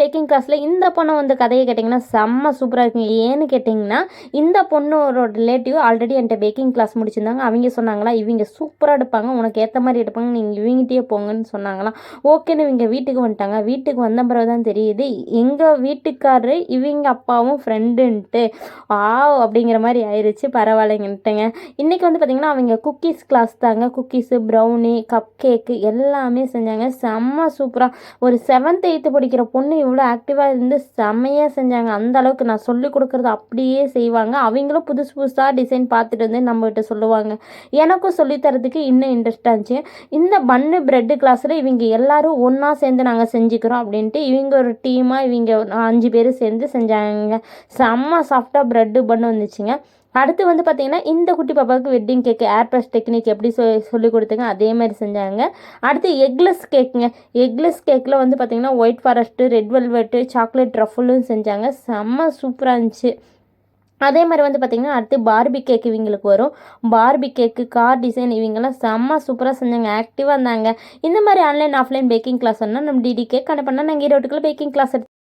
Packing கிளாஸில் இந்த பொண்ணை வந்து கதையை கேட்டிங்கன்னா செம்ம சூப்பராக இருக்குங்க. ஏன்னு கேட்டிங்கன்னா இந்த பொண்ணோட ரிலேட்டிவ் ஆல்ரெடி என்கிட்ட பேக்கிங் கிளாஸ் முடிச்சிருந்தாங்க. அவங்க சொன்னாங்களா இவங்க சூப்பராக எடுப்பாங்க. உனக்கு ஏற்ற மாதிரி எடுப்பாங்க. நீங்கள் இவங்ககிட்டயே போங்கன்னு சொன்னாங்களாம் ஓகேன்னு இவங்க வீட்டுக்கு வந்துட்டாங்க. வீட்டுக்கு வந்த பிறகு தான் தெரியுது எங்கள் வீட்டுக்காரரு இவங்க அப்பாவும் ஃப்ரெண்டுன்ட்டு ஆ அப்படிங்கிற மாதிரி ஆயிடுச்சு பரவாயில்லைங்கன்ட்டுங்க. இன்றைக்கி வந்து பார்த்திங்கன்னா அவங்க குக்கீஸ் கிளாஸ் தாங்க. குக்கீஸு ப்ரௌனி கப் கேக்கு எல்லாமே செஞ்சாங்க. செம்ம சூப்பராக ஒரு செவன்த் எயித்து படிக்கிற பொண்ணு இவ்வளோ ஆக்டிவாக இருந்து செம்மையாக செஞ்சாங்க. அந்த அளவுக்கு நான் சொல்லி கொடுக்குறது அப்படியே செய்வாங்க. அவங்களும் புதுசு புதுசாக டிசைன் பார்த்துட்டு வந்து நம்மகிட்ட சொல்லுவாங்க. எனக்கும் சொல்லித்தரதுக்கு இன்னும் இன்ட்ரெஸ்டாக இருந்துச்சு. இந்த பன்னு ப்ரெட்டு கிளாஸில் இவங்க எல்லோரும் ஒன்றா சேர்ந்து நாங்கள் செஞ்சுக்கிறோம் அப்படின்ட்டு இவங்க ஒரு டீமாக இவங்க அஞ்சு பேர் சேர்ந்து செஞ்சாங்க. செம்ம சாஃப்டாக ப்ரெட்டு பண்ணு வந்துச்சுங்க. அடுத்து வந்து பார்த்திங்கன்னா இந்த குட்டி பாப்பாவுக்கு wedding cake airbrush technique எப்படி சொ சொல்லி கொடுத்துங்க அதே மாதிரி செஞ்சாங்க. அடுத்து எக்லெஸ் கேக்குங்க எக்லெஸ் கேக்கில் வந்து பார்த்திங்கன்னா white forest red velvet chocolate ட்ரஃபுல்லும் செஞ்சாங்க. செம்ம சூப்பராக இருந்துச்சு. அதே மாதிரி வந்து பார்த்திங்கன்னா அடுத்து பார்பி கேக் இவங்களுக்கு வரும். பார்பி கேக்கு கார் டிசைன் இவங்கெல்லாம் செம்ம சூப்பராக செஞ்சாங்க. ஆக்டிவாக இருந்தாங்க. இந்த மாதிரி ஆன்லைன் ஆஃப்லைன் பேக்கிங் கிளாஸ் சொன்னால் நம்ம டிடி கேக் கனெக்ட் நாங்கள் ஈரோட்டுக்குள்ளே பேக்கிங் கிளாஸ் எடுத்து